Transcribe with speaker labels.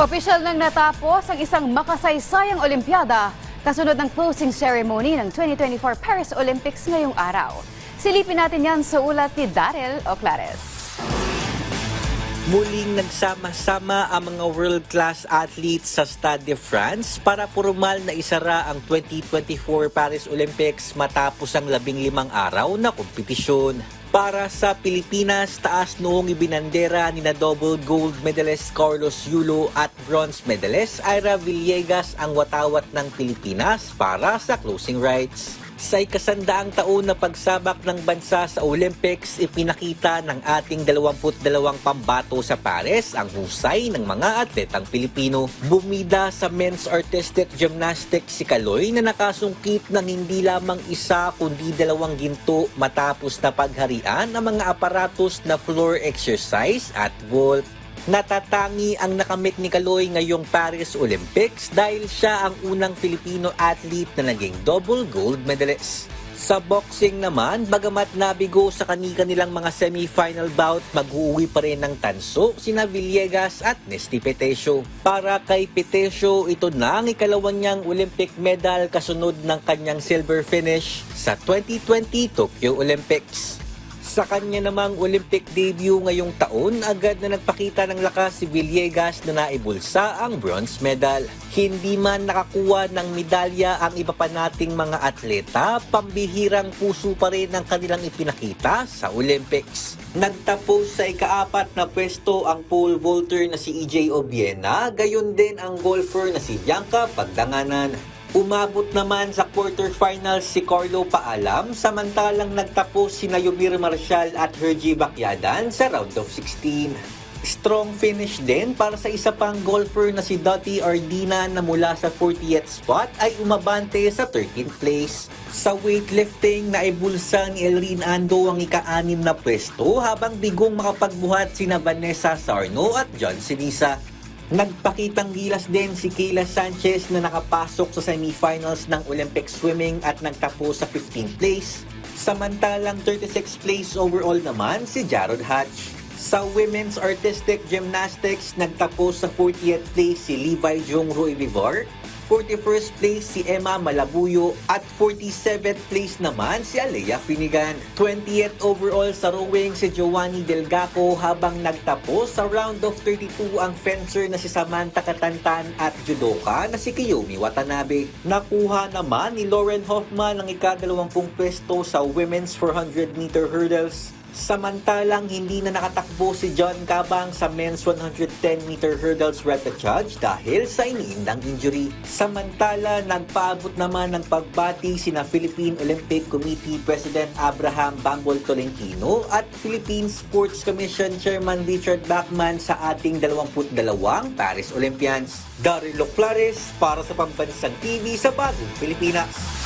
Speaker 1: Opisyal nang natapos ang isang makasaysayang Olimpiada kasunod ng closing ceremony ng 2024 Paris Olympics ngayong araw. Silipin natin yan sa ulat ni Daryl Oclares.
Speaker 2: Muling nagsama-sama ang mga world-class athletes sa Stade de France para formal na isara ang 2024 Paris Olympics matapos ang labing limang araw na kompetisyon. Para sa Pilipinas, taas noong ibinandera ni na double gold medalist Carlos Yulo at bronze medalist Ira Villegas ang watawat ng Pilipinas para sa closing rites. Sa ikasandaang taon na pagsabak ng bansa sa Olympics, ipinakita ng ating 22 pambato sa Paris ang husay ng mga atletang Pilipino. Bumida sa men's artistic gymnastics si Kaloy na nakasungkit ng hindi lamang isa kundi dalawang ginto matapos na pagharian ang mga aparatos na floor exercise at vault. Natatangi ang nakamit ni Kaloy ngayong Paris Olympics dahil siya ang unang Filipino athlete na naging double gold medalist. Sa boxing naman, bagamat nabigo sa kanika nilang mga semi-final bout, mag-uwi pa rin ng tanso sina Villegas at Nesty Petesio. Para kay Petesio, ito na ang ikalawang niyang Olympic medal kasunod ng kanyang silver finish sa 2020 Tokyo Olympics. Sa kanya namang Olympic debut ngayong taon, agad na nagpakita ng lakas si Villegas na naibulsa ang bronze medal. Hindi man nakakuha ng medalya ang iba pa nating mga atleta, pambihirang puso pa rin ang kanilang ipinakita sa Olympics. Nagtapos sa ikaapat na pwesto ang pole vaulter na si EJ Obiena, gayon din ang golfer na si Bianca Pagdanganan. Umabot naman sa quarterfinals si Carlo Paalam samantalang nagtapos si Nayobir Marshall at Hergie Bacyadan sa round of 16. Strong finish din para sa isa pang golfer na si Dottie Ardina na mula sa 40th spot ay umabante sa 13th place. Sa weightlifting na ibulsa ni Elrin Ando ang ika-anim na pwesto habang bigong makapagbuhat sina Vanessa Sarno at John Sinisa. Nagpakitang gilas din si Kayla Sanchez na nakapasok sa semifinals ng Olympic swimming at nagtapos sa 15th place. Samantalang 36th place overall naman si Jarod Hatch. Sa women's artistic gymnastics, nagtapos sa 40th place si Levi Rui Vivar, 41st place si Emma Malabuyo at 47th place naman si Alea Finigan. 20th overall sa rowing si Giovanni Delgaco habang nagtapos sa round of 32 ang fencer na si Samantha Katantan at judoka na si Kiyomi Watanabe. Nakuha naman ni Lauren Hoffman ang ikadalawampung pwesto sa women's 400 meter hurdles. Samantalang hindi na nakatakbo si John Cabang sa men's 110 meter hurdles repechage dahil sa iniindang injury. Samantala, nagpaabot naman ng pagbati sina Philippine Olympic Committee President Abraham Bambol Tolentino at Philippine Sports Commission Chairman Richard Bachman sa ating 22 Paris Olympians. Daryl Loclares para sa Pambansang TV sa Bagong Pilipinas.